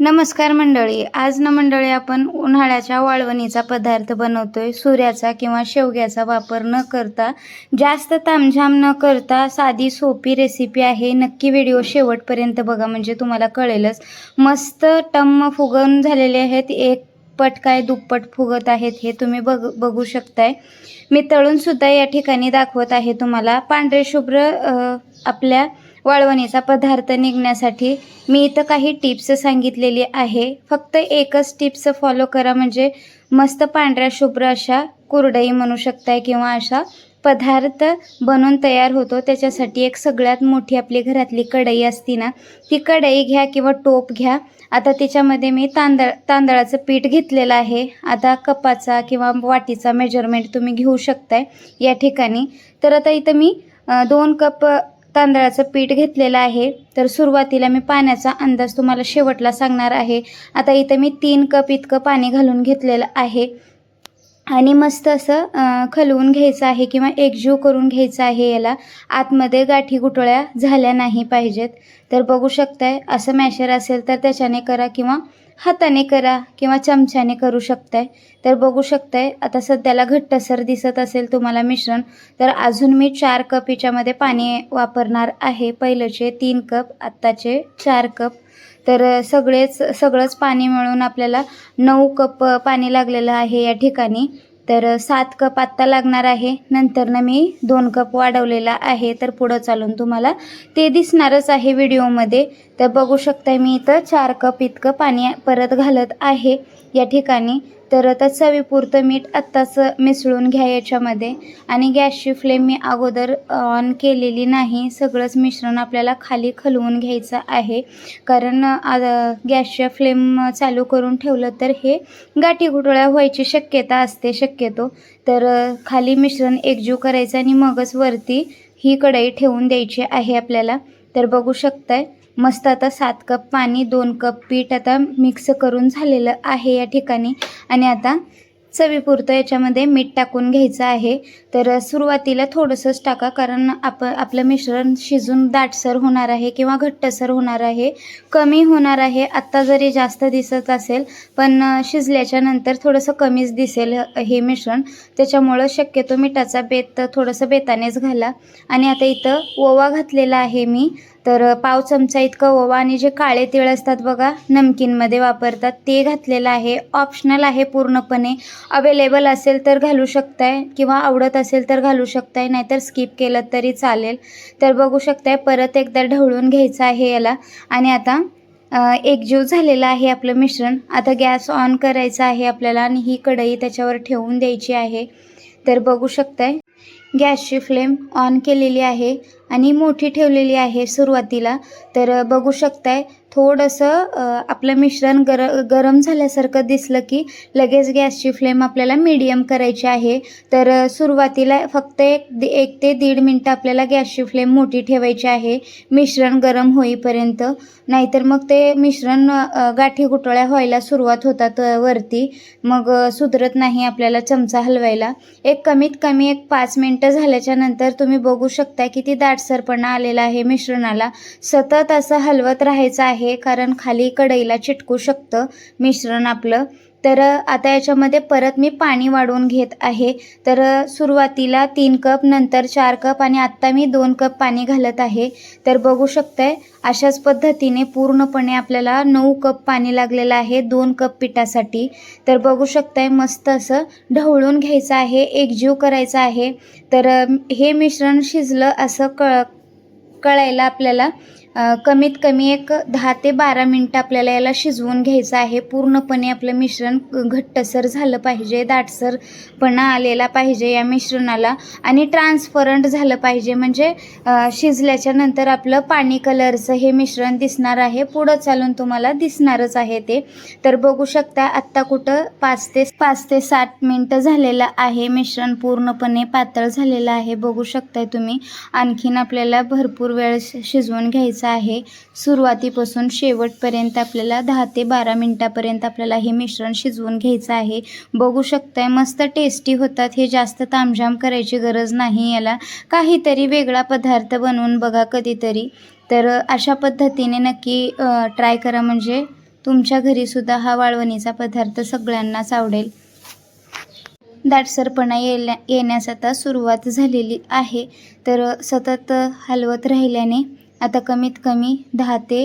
नमस्कार मंडळी. आज ना मंडळी आपण उन्हाळ्याच्या वाळवणीचा पदार्थ बनवतोय. सूर्याचा किंवा शेवग्याचा वापर न करता जास्त तामझाम न करता साधी सोपी रेसिपी आहे. नक्की व्हिडिओ शेवटपर्यंत बघा म्हणजे तुम्हाला कळेलच. मस्त टम्म फुगवून झालेले आहेत. एक पट काय दुप्पट फुगत आहेत हे तुम्ही बघ बघू शकताय. मी तळून सुद्धा या ठिकाणी दाखवत आहे तुम्हाला. पांढरे शुभ्र आपल्या वाळवणीचा पदार्थ निघण्यासाठी मी इथं काही टिप्स सांगितलेली आहे. फक्त एकच टिप्स फॉलो करा. म्हणजे मस्त पांढऱ्या शुभ्र अशा कुरडई म्हणू शकताय किंवा अशा पदार्थ बनून तयार होतो. त्याच्यासाठी एक सगळ्यात मोठी आपली घरातली कढई असती ना ती कढई घ्या किंवा टोप घ्या. आता त्याच्यामध्ये मी तांदळ तांदळाचं पीठ घेतलेलं आहे. आता कपाचा किंवा वाटीचा मेजरमेंट तुम्ही घेऊ शकताय या ठिकाणी. तर आता इथं मी दोन कप तांदळाचं पीठ घेतलेलं आहे. तर सुरुवातीला मी पाण्याचा अंदाज तुम्हाला शेवटला सांगणार आहे. आता इथं मी तीन कप इतकं पाणी घालून घेतलेलं आहे. आणि मस्त असं खलवून घ्यायचं आहे किंवा एकजीव करून घ्यायचं आहे याला. आतमध्ये गाठी गुटळ्या झाल्या नाही पाहिजेत. तर बघू शकताय असं मॅशर असेल तर त्याच्याने करा किंवा हाताने करा किंवा चमच्याने करू शकताय. तर बघू शकताय आता सध्याला घट्टसर दिसत असेल तुम्हाला मिश्रण तर अजून मी चार कप याच्यामध्ये पाणी वापरणार आहे. पहिलंचे तीन कप आत्ताचे चार कप. तर सगळेच सगळंच पाणी मिळून आपल्याला नऊ कप पाणी लागलेलं आहे या ठिकाणी. तर सात कप आत्ता लागणार आहे. नंतरनं मी दोन कप वाढवलेला आहे. तर पुढं चालून तुम्हाला ते दिसणारच आहे व्हिडिओमध्ये. तर बघू शकता मी इथं चार कप इतकं पाणी परत घालत आहे. या ठिकाणी तर आता चवीपुरतं मीठ आत्ताच मिसळून घ्या याच्यामध्ये. आणि गॅसची फ्लेम मी अगोदर ऑन केलेली नाही. सगळंच मिश्रण आपल्याला खाली खलवून घ्यायचं आहे. कारण गॅसच्या फ्लेम चालू करून ठेवलं तर हे गाठी घुटोळ्या व्हायची शक्यता असते शक्यतो. तर खाली मिश्रण एकजीव करायचं आणि मगच वरती ही कढई ठेवून द्यायची आहे आपल्याला. तर बघू शकताय. मस्त आता सात कप पाणी दोन कप पीठ आता मिक्स करून झालेलं आहे या ठिकाणी. आणि आता चवीपुरतं याच्यामध्ये मीठ टाकून घ्यायचं आहे. तर सुरुवातीला थोडंसंच टाका कारण आप आपलं मिश्रण शिजून दाटसर होणार आहे किंवा घट्टसर होणार आहे. कमी होणार आहे आत्ता जरी जास्त दिसत असेल पण शिजल्याच्या नंतर थोडंसं कमीच दिसेल हे मिश्रण. त्याच्यामुळं शक्यतो मिठाचा बेत थोडंसं बेतानेच घाला. आणि आता इथं ओवा घातलेला आहे मी. तर पाव चमचा इतकं ओवा आणि जे काळे तिळ असतात बघा नमकीनमध्ये वापरतात ते घातलेलं आहे. ऑप्शनल आहे पूर्णपणे. अवेलेबल असेल तर घालू शकताय किंवा आवडत असेल तर घालू शकताय नाहीतर स्किप केलं तरी चालेल. तर बघू शकताय परत एकदा ढवळून घ्यायचं आहे याला. आणि आता एकजीव झालेलं आहे आपलं मिश्रण. आता गॅस ऑन करायचा आहे आपल्याला आणि ही कढई त्याच्यावर ठेवून द्यायची आहे. तर बघू शकताय गॅसची फ्लेम ऑन केलेली आहे. आणि मोठी ठेवलेली आहे सुरुवातीला. तर बघू शकताय थोडंसं आपलं मिश्रण गर गरम झाल्यासारखं दिसलं की लगेच गॅसची फ्लेम आपल्याला मीडियम करायची आहे. तर सुरुवातीला फक्त एक एक ते दीड मिनटं आपल्याला गॅसची फ्लेम मोठी ठेवायची आहे. मिश्रण गरम होईपर्यंत. नाहीतर मग ते मिश्रण गाठी गुटळ्या व्हायला सुरुवात होतात वरती. मग सुधरत नाही आपल्याला चमचा हलवायला. एक कमीत कमी एक पाच मिनटं झाल्याच्यानंतर तुम्ही बघू शकता दाट दाटसरपणा आलेला आहे मिश्रणाला. सतत असं हलवत राहायचं आहे कारण खाली कढईला चिटकू शकतं मिश्रण आपलं. तर आता याच्यामध्ये परत मी पाणी वाढवून घेत आहे. तर सुरुवातीला तीन कप नंतर चार कप आणि आत्ता मी दोन कप पाणी घालत आहे. तर बघू शकताय अशाच पद्धतीने पूर्णपणे आपल्याला नऊ कप पाणी लागलेलं आहे दोन कप पिठासाठी. तर बघू शकताय मस्त असं ढवळून घ्यायचं आहे एकजीव करायचं आहे. तर हे मिश्रण शिजलं असं कळ कळायला आपल्याला कमीत कमी एक दहा ते बारा मिनटं आपल्याला याला शिजवून घ्यायचं आहे. पूर्णपणे आपलं मिश्रण घट्टसर झालं पाहिजे दाटसरपणा आलेला पाहिजे या मिश्रणाला. आणि ट्रान्सपरंट झालं पाहिजे म्हणजे शिजल्याच्या नंतर आपलं पाणी कलरचं हे मिश्रण दिसणार आहे. पुढं चालून तुम्हाला दिसणारच आहे ते. तर बघू शकता आत्ता कुठं पाच ते पाच ते सात मिनटं झालेलं आहे. मिश्रण पूर्णपणे पातळ झालेलं आहे बघू शकताय तुम्ही. आणखीन आपल्याला भरपूर वेळ शिजवून घ्यायचं आहे. सुरुवातीपासून शेवटपर्यंत आपल्याला दहा ते बारा मिनटापर्यंत आपल्याला हे मिश्रण शिजवून घ्यायचं आहे. बघू शकताय मस्त टेस्टी होतात. हे जास्त तामझाम करायची गरज नाही. याला काहीतरी वेगळा पदार्थ बनवून बघा कधीतरी. तर अशा पद्धतीने नक्की ट्राय करा. म्हणजे तुमच्या घरीसुद्धा हा वाळवणीचा पदार्थ सगळ्यांनाच आवडेल. दाटसरपणा येल्या येण्यास आता सुरुवात झालेली आहे. तर सतत हलवत राहिल्याने आता कमीत कमी दहा ते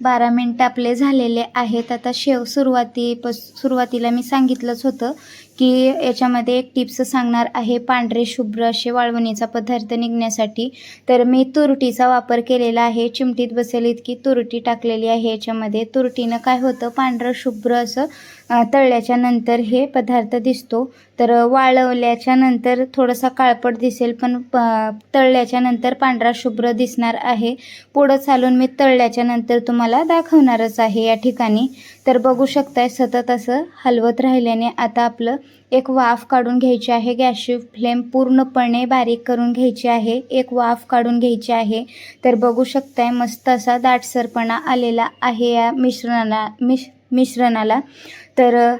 बारा मिनटं आपले झालेले आहेत. आता शेव सुरुवातीपस सुरुवातीला मी सांगितलंच होतं की याच्यामध्ये एक टिप्स सांगणार आहे पांढरे शुभ्र असे वाळवणीचा पदार्थ निघण्यासाठी. तर मी तुरटीचा वापर केलेला आहे चिमटीत बसेल इतकी तुरटी टाकलेली आहे याच्यामध्ये. तुरटीनं काय होतं पांढरं शुभ्र असं तळल्याच्या नंतर हे पदार्थ दिसतो. तर वाळवल्याच्या नंतर थोडासा काळपट दिसेल पण प तळल्याच्या नंतर पांढरा शुभ्र दिसणार आहे. पुढं चालून मी तळल्याच्या नंतर तुम्हाला दाखवणारच आहे या ठिकाणी. तर बघू शकताय सतत असं हलवत राहिल्याने आता आपलं एक वाफ काढून घ्यायची आहे. गॅसची फ्लेम पूर्णपणे बारीक करून घ्यायची आहे. एक वाफ काढून घ्यायची आहे. तर बघू शकताय मस्त असा दाटसरपणा आलेला आहे या मिश्रणाला मिश मिश्रणाला. तर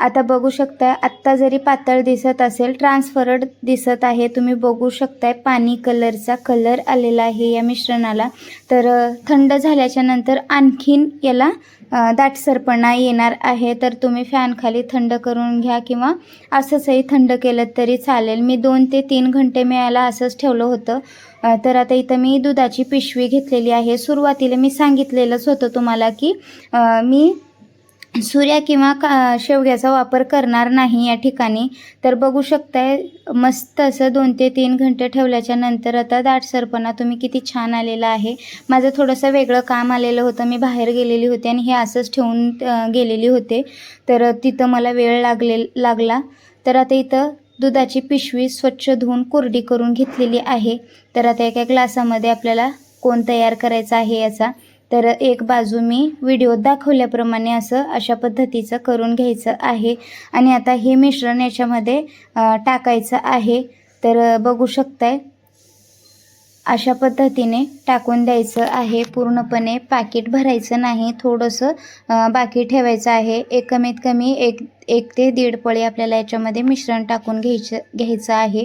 आता बघू शकताय आत्ता जरी पातळ दिसत असेल ट्रान्सफरड दिसत आहे. तुम्ही बघू शकताय पाणी कलरचा कलर आलेला आहे या मिश्रणाला. तर थंड झाल्याच्यानंतर आणखीन याला दाटसरपणा येणार आहे. तर तुम्ही फॅनखाली थंड करून घ्या किंवा असंचही थंड केलं तरी चालेल. मी दोन ते तीन घंटे मी याला असंच ठेवलं होतं. तर आता इथं मी दुधाची पिशवी घेतलेली आहे. सुरुवातीला मी सांगितलेलंच होतं तुम्हाला की मी सूर्या किंवा का शेवग्याचा वापर करणार नाही या ठिकाणी. तर बघू शकताय मस्त असं दोन ते तीन घंटे ठेवल्याच्या नंतर आता दाटसरपणा तुम्ही किती छान आलेला आहे. माझं थोडंसं वेगळं काम आलेलं होतं. मी बाहेर गेलेली होते आणि हे असंच ठेवून गेलेली होते. तर तिथं मला वेळ लागले लागला. तर आता इथं दुधाची पिशवी स्वच्छ धुवून कोरडी करून घेतलेली आहे. तर आता एका ग्लासामध्ये आपल्याला कोण तयार करायचा आहे याचा तर एक बाजू मी व्हिडिओत दाखवल्याप्रमाणे असं अशा पद्धतीचं करून घ्यायचं आहे. आणि आता हे मिश्रण याच्यामध्ये टाकायचं आहे. तर बघू शकताय अशा पद्धतीने टाकून द्यायचं आहे. पूर्णपणे पाकिट भरायचं नाही. थोडंसं बाकी ठेवायचं आहे. एक कमीत कमी एक एक ते दीड पळी आपल्याला याच्यामध्ये मिश्रण टाकून घ्यायचं घ्यायचं आहे.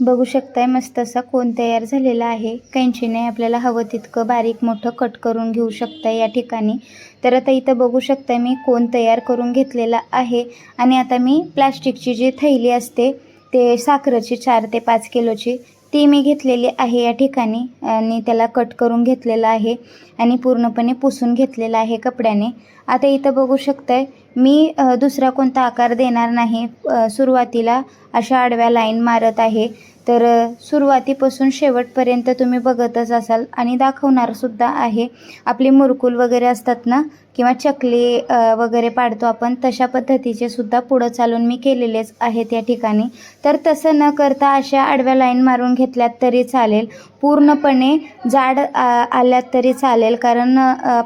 बघू शकताय मस्त असा कोण तयार झालेला आहे. कैंचीने आपल्याला हवं तितकं बारीक मोठं कट करून घेऊ शकता या ठिकाणी. तर आता इथं बघू शकताय मी कोण तयार करून घेतलेला आहे. आणि आता मी प्लॅस्टिकची जी थैली असते ते साखरेची चार ते पाच किलोची ती मी घेतलेली आहे या ठिकाणी. आणि त्याला कट करून घेतलेलं आहे. आणि पूर्णपणे पुसून घेतलेलं आहे कपड्याने. आता इथं बघू शकताय मी दुसरा कोणता आकार देणार नाही. सुरुवातीला अशा आडव्या लाईन मारत आहे. तर सुरुवातीपासून शेवटपर्यंत तुम्ही बघतच असाल आणि दाखवणार सुद्धा आहे. आपली मुरकुल वगैरे असतात ना किंवा चकली वगैरे पाडतो आपण तशा पद्धतीचे सुद्धा पुढं चालून मी केलेलेच आहेत या ठिकाणी. तर तसं न करता अशा आडव्या लाईन मारून घेतल्यात तरी चालेल. पूर्णपणे जाड आ, आल्यात तरी चालेल कारण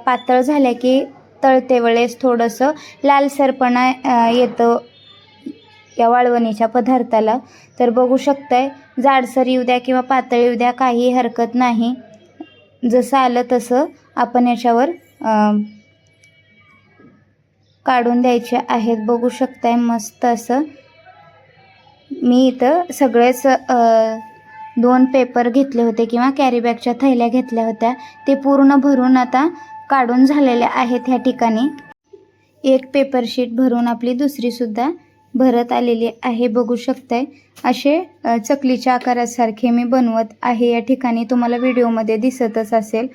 पातळ झाल्या की तळते वेळेस थोडंसं लालसरपणा येतं. या वाळवणीच्या पदार्थाला. तर बघू शकताय जाडसर येऊ द्या किंवा पातळ येऊ द्या काही हरकत नाही. जसं आलं तसं आपण याच्यावर काढून द्यायचे आहेत. बघू शकताय मस्त असं. मी इथं सगळेच दोन पेपर घेतले होते किंवा कॅरीबॅगच्या थैल्या घेतल्या होत्या. ते पूर्ण भरून आता काढून झालेल्या आहेत ह्या ठिकाणी. एक पेपर शीट भरून आपली दुसरीसुद्धा भरत आलेली आहे बघू शकताय. असे चकलीच्या आकारासारखे मी बनवत आहे. या ठिकाणी तुम्हाला व्हिडिओमध्ये दिसतच असेल.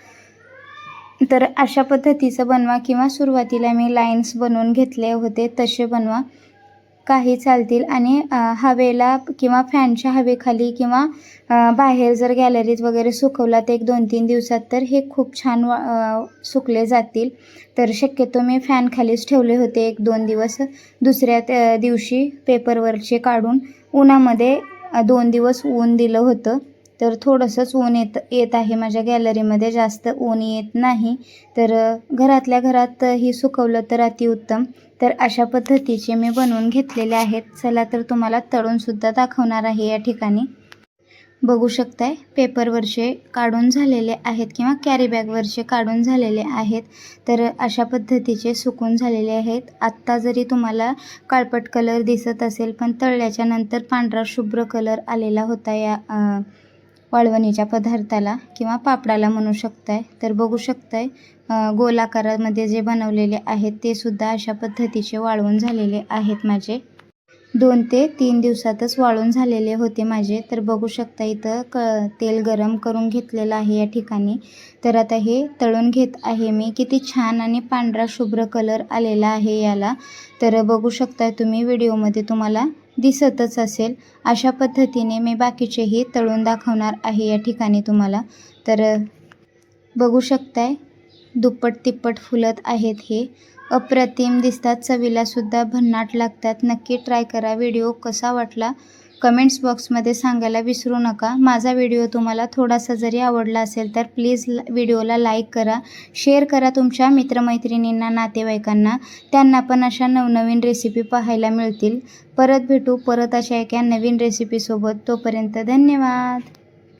तर अशा पद्धतीचं बनवा किंवा सुरुवातीला मी लाईन्स बनवून घेतले होते तसे बनवा. काही चालतील आणि हवेला किंवा फॅनच्या हवेखाली किंवा बाहेर जर गॅलरीत वगैरे सुकवला तर एक दोन तीन दिवसात तर हे खूप छान वा सुकले जातील. तर शक्यतो मी फॅनखालीच ठेवले होते एक दोन दिवस. दुसऱ्या दिवशी पेपरवरचे काढून उन्हामध्ये दोन दिवस ऊन दिलं होतं. तर थोडंसंच ऊन येत येत आहे. माझ्या गॅलरीमध्ये जास्त ऊन येत नाही. तर घरातल्या घरात ही सुकवलं तर अतिउत्तम. तर अशा पद्धतीचे मी बनवून घेतलेले आहेत. चला तर तुम्हाला तळूनसुद्धा दाखवणार आहे या ठिकाणी. बघू शकताय पेपरवरचे काढून झालेले आहेत किंवा कॅरीबॅगवरचे काढून झालेले आहेत. तर अशा पद्धतीचे सुकून झालेले आहेत. आत्ता जरी तुम्हाला काळपट कलर दिसत असेल पण तळल्याच्या नंतर पांढरा शुभ्र कलर आलेला होता या आ... वाळवणीच्या पदार्थाला किंवा पापडाला म्हणू शकताय. तर बघू शकताय अ, गोल आकारामध्ये जे बनवलेले आहेत ते सुद्धा अशा पद्धतीचे वाळवून झालेले आहेत माझे. दोन ते तीन दिवसातच वाळून झालेले होते माझे. तर बघू शकता इथं क तेल गरम करून घेतलेलं आहे या ठिकाणी. तर आता हे तळून घेत आहे मी. किती छान आणि पांढरा शुभ्र कलर आलेला आहे याला. तर बघू शकता तुम्ही व्हिडिओमध्ये तुम्हाला दिसतच असेल. अशा पद्धतीने मी बाकीचेही तळून दाखवणार आहे या ठिकाणी तुम्हाला. तर बघू शकताय दुप्पट तिप्पट फुलत आहेत हे. अप्रतिम दिसतात. चवीलासुद्धा भन्नाट लागतात. नक्की ट्राय करा. व्हिडिओ कसा वाटला? कमेंट्स बॉक्समध्ये सांगायला विसरू नका. माझा व्हिडिओ तुम्हाला थोडासा जरी आवडला असेल तर प्लीज ल व्हिडिओला लाईक करा. शेअर करा तुमच्या मित्रमैत्रिणींना नातेवाईकांना. त्यांना पण अशा नवनवीन रेसिपी पाहायला मिळतील. परत भेटू परत अशा एका नवीन रेसिपीसोबत. तोपर्यंत धन्यवाद.